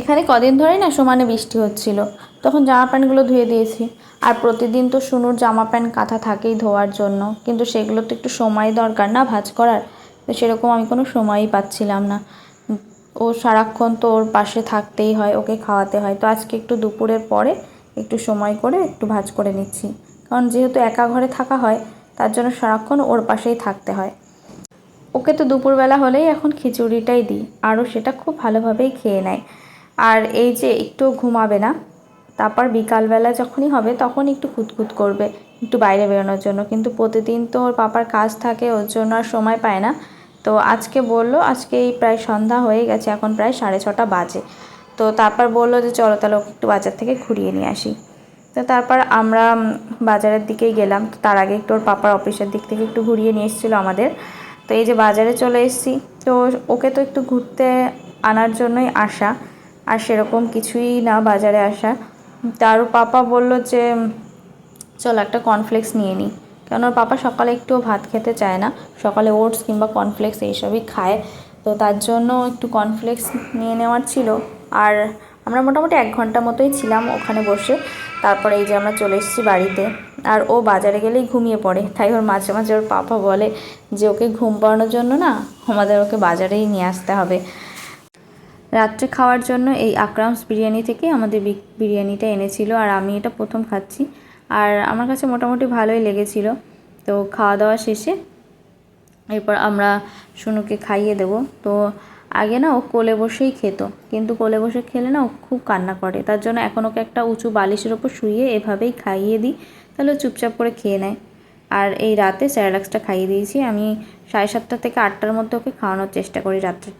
এখানে কদিন ধরেই না সমানে বৃষ্টি হচ্ছিল। তখন জামা প্যান্টগুলো ধুয়ে দিয়েছি। আর প্রতিদিন তো সুনুর জামা প্যান্ট কাঁথা থাকেই ধোয়ার জন্য। কিন্তু সেগুলো তো একটু সময় দরকার না ভাঁজ করার। তো সেরকম আমি কোনো সময়ই পাচ্ছিলাম না। ও সারাক্ষণ তো ওর পাশে থাকতেই হয়, ওকে খাওয়াতে হয়। তো আজকে একটু দুপুরের পরে একটু সময় করে একটু ভাজ করে নিচ্ছি। কারণ যেহেতু একা ঘরে থাকা হয়, তার জন্য সারাক্ষণ ওর পাশেই থাকতে হয়। ওকে তো দুপুরবেলা হলেই এখন খিচুড়িটাই দিই। আরও সেটা খুব ভালোভাবেই খেয়ে নেয়। আর এই যে একটু ঘুমাবে না, তারপর বিকালবেলা যখনই হবে তখন একটু খুঁতখুত করবে, একটু বাইরে বেরোনোর জন্য। কিন্তু প্রতিদিন তো ওর পাপার কাজ থাকে, ওর জন্য আর সময় পায় না। তো আজকে বলল, আজকে এই প্রায় সন্ধ্যা হয়ে গেছে, এখন প্রায় সাড়ে ছটা বাজে। তো তারপর বলল যে চলো তাহলে ওকে একটু বাজার থেকে ঘুরিয়ে নিয়ে আসি। তো তারপর আমরা বাজারের দিকেই গেলাম। তো তার আগে একটু ওর পাপার অফিসের দিক থেকে একটু ঘুরিয়ে নিয়ে এসেছিল আমাদের। তো এই যে বাজারে চলে এসেছি। তো ওকে তো একটু ঘুরতে আনার জন্যই আসা। আর সেরকম কিছুই না বাজারে আসা। তার পাপা বলল যে, চল একটা কর্নফ্লেক্স নিয়ে নিই কেন ওর পাপা সকালে একটুও ভাত খেতে চায় না। সকালে ওটস কিংবা কর্নফ্লেক্স এইসবই খায়। তো তার জন্য একটু কর্নফ্লেক্স নিয়ে নেওয়ার ছিল। আর আমরা মোটামুটি এক ঘণ্টা মতোই ছিলাম ওখানে বসে। তারপরে এই যে আমরা চলে এসেছি বাড়িতে। আর ও বাজারে গেলেই ঘুমিয়ে পড়ে। তাই ওর মাঝে মাঝে ওর পাপা বলে যে, ওকে ঘুম পাড়ানোর জন্য না আমাদের ওকে বাজারেই নিয়ে আসতে হবে। রাত্রে খাওয়ার জন্য এই আকরামস বিরিয়ানি থেকে আমাদের বিরিয়ানিটা এনেছিল আর আমি এটা প্রথম খাচ্ছি। আর আমার কাছে মোটামুটি ভালোই লেগেছিল। তো খাওয়া দাওয়া শেষে এরপর আমরা শুনুকে খাইয়ে দেব। তো আগে না ও কোলে বসেই খেত, কিন্তু কোলে বসে খেলে না ও খুব কান্না করে। তার জন্য এখন ওকে একটা উঁচু বালিশের ওপর শুইয়ে এভাবেই খাইয়ে দিই, তাহলে চুপচাপ করে খেয়ে নেয়। আর এই রাতে স্যারালাক্সটা খাইয়ে দিয়েছি। আমি সাড়ে সাতটা থেকে আটটার মধ্যে ওকে খাওয়ানোর চেষ্টা করি রাত্রে